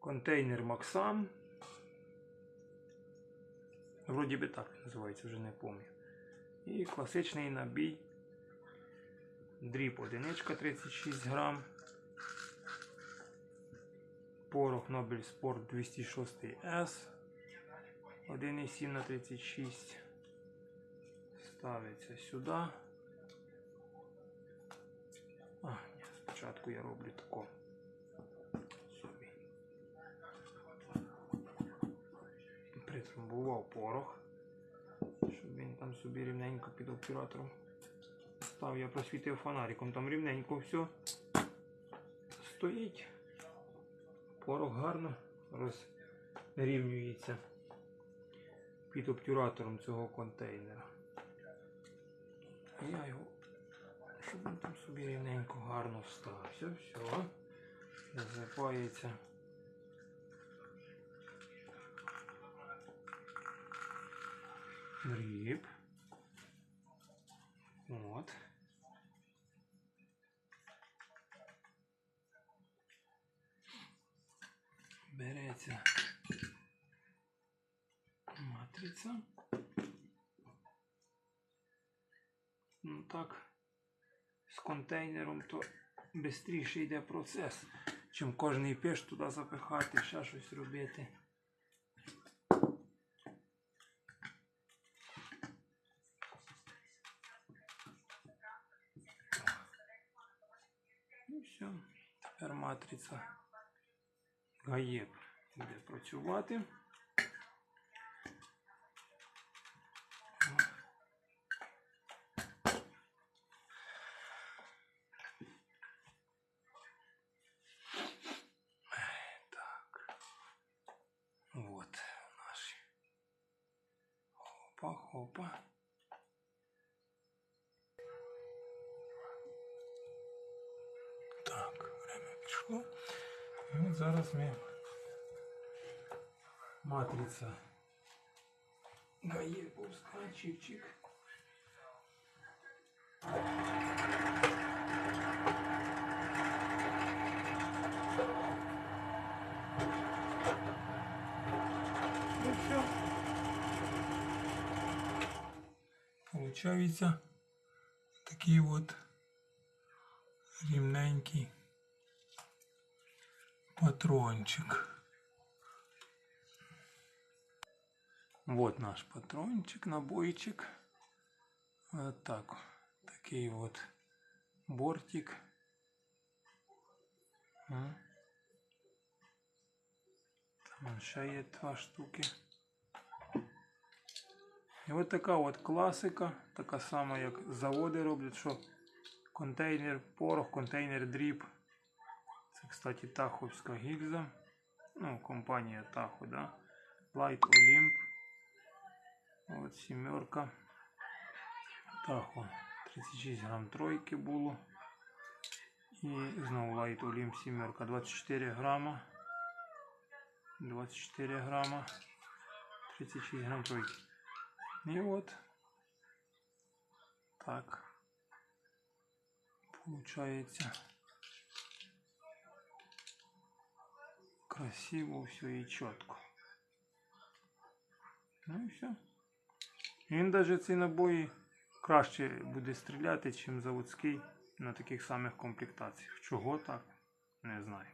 Контейнер Максам. Вроді би так називається, вже не пам'ятаю. І класичний набій. Дріб одиничка 36 грам. Порох Nobel Sport 206 S. 1,7 на 36. Ставиться сюди. А, ні, спочатку я роблю тако. Притрамбував порох, щоб він там собі рівненько під оператором став. Я просвітив фонариком, там рівненько все стоїть. Порох гарно розрівнюється під обтюратором цього контейнера. Я його, щоб він там собі рівненько гарно встався. Все. Засипається. Дріб. От. Береться матриця. Ну так, з контейнером то швидше йде процес, чим кожний пеш туди запихати, ще щось робити. Все, тепер матриця гаєб буде працювати. Так. Вот наши. Хопа, хопа. Так, время пішло. І от зараз ми матриця Гаєповська, чик-чик. Ну все. Получається такий от Рівненький патрончик. Вот наш патрончик, набойчик. Вот так. Такий вот бортик. Там ще є два штуки. І от така от класика, така сама, як заводи роблять, що контейнер порох, контейнер дріб. Це, кстати, Таховська гільза. Ну, компанія Тахо, да? Light Olymp. От сімерка. Тахо 36 грам тройки було. І знову Light Olymp сімерка 24 грама. 24 грама. 36 грам тройки. І от так. Получается красиво все и четко. Ну і все. Він навіть ці набої краще буде стріляти, ніж заводський на таких самих комплектаціях. Чого так? Не знаю.